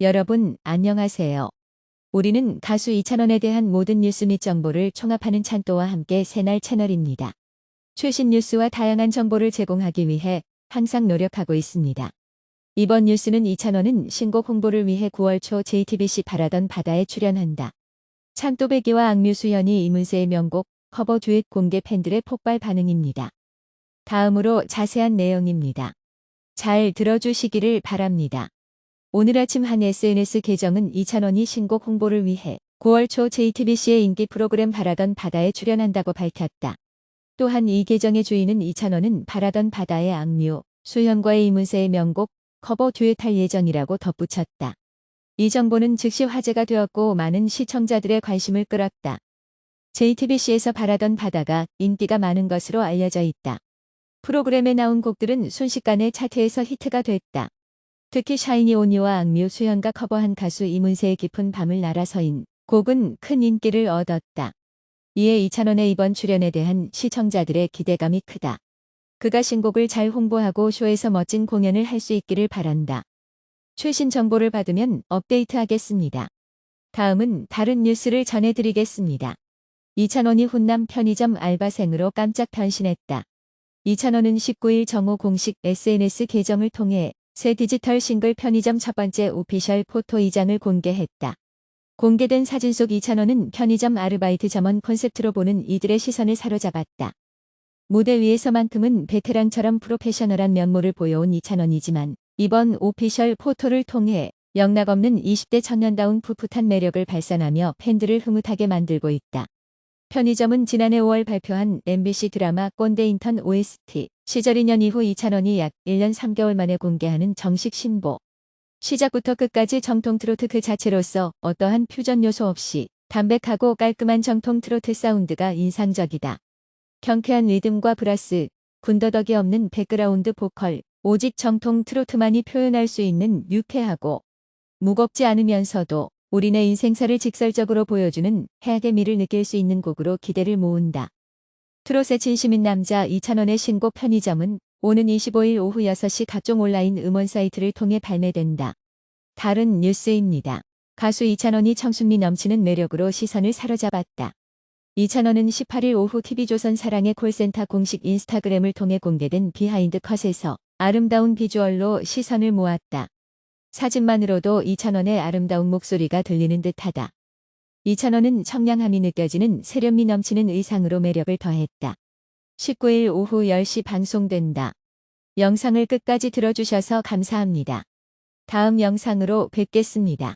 여러분, 안녕하세요. 우리는 가수 이찬원에 대한 모든 뉴스 및 정보를 총합하는 찬또와 함께 새날 채널입니다. 최신 뉴스와 다양한 정보를 제공하기 위해 항상 노력하고 있습니다. 이번 뉴스는 이찬원은 신곡 홍보를 위해 9월 초 JTBC 바라던 바다에 출연한다. 찬또배기와 악뮤수연이 이문세의 명곡 커버 듀엣 공개 팬들의 폭발 반응입니다. 다음으로 자세한 내용입니다. 잘 들어주시기를 바랍니다. 오늘 아침 한 SNS 계정은 이찬원이 신곡 홍보를 위해 9월 초 JTBC의 인기 프로그램 바라던 바다에 출연한다고 밝혔다. 또한 이 계정의 주인은 이찬원은 바라던 바다의 악뮤, 수현과의 이문세의 명곡 커버 듀엣할 예정이라고 덧붙였다. 이 정보는 즉시 화제가 되었고 많은 시청자들의 관심을 끌었다. JTBC에서 바라던 바다가 인기가 많은 것으로 알려져 있다. 프로그램에 나온 곡들은 순식간에 차트에서 히트가 됐다. 특히 샤이니 오니와 악뮤 수현가 커버한 가수 이문세의 깊은 밤을 날아서인 곡은 큰 인기를 얻었다. 이에 이찬원의 이번 출연에 대한 시청자들의 기대감이 크다. 그가 신곡을 잘 홍보하고 쇼에서 멋진 공연을 할 수 있기를 바란다. 최신 정보를 받으면 업데이트하겠습니다. 다음은 다른 뉴스를 전해드리겠습니다. 이찬원이 훈남 편의점 알바생으로 깜짝 변신했다. 이찬원은 19일 정오 공식 SNS 계정을 통해 새 디지털 싱글 편의점 첫 번째 오피셜 포토 2장을 공개했다. 공개된 사진 속 이찬원은 편의점 아르바이트 점원 콘셉트로 보는 이들의 시선을 사로잡았다. 무대 위에서만큼은 베테랑처럼 프로페셔널한 면모를 보여온 이찬원이지만 이번 오피셜 포토를 통해 영락 없는 20대 청년다운 풋풋한 매력을 발산하며 팬들을 흐뭇하게 만들고 있다. 편의점은 지난해 5월 발표한 MBC 드라마 꼰대 인턴 OST 시절 2년 이후 이찬원이 약 1년 3개월 만에 공개하는 정식 신보. 시작부터 끝까지 정통 트로트 그 자체로서 어떠한 퓨전 요소 없이 담백하고 깔끔한 정통 트로트 사운드가 인상적이다. 경쾌한 리듬과 브라스, 군더더기 없는 백그라운드 보컬, 오직 정통 트로트만이 표현할 수 있는 유쾌하고 무겁지 않으면서도 우리네 인생사를 직설적으로 보여주는 해악의 미를 느낄 수 있는 곡으로 기대를 모은다. 트롯의 진심인 남자 이찬원의 신곡 편의점은 오는 25일 오후 6시 각종 온라인 음원 사이트를 통해 발매된다. 다른 뉴스입니다. 가수 이찬원이 청순미 넘치는 매력으로 시선을 사로잡았다. 이찬원은 18일 오후 TV조선 사랑의 콜센터 공식 인스타그램을 통해 공개된 비하인드 컷에서 아름다운 비주얼로 시선을 모았다. 사진만으로도 이찬원의 아름다운 목소리가 들리는 듯하다. 이찬원은 청량함이 느껴지는 세련미 넘치는 의상으로 매력을 더했다. 19일 오후 10시 방송된다. 영상을 끝까지 들어주셔서 감사합니다. 다음 영상으로 뵙겠습니다.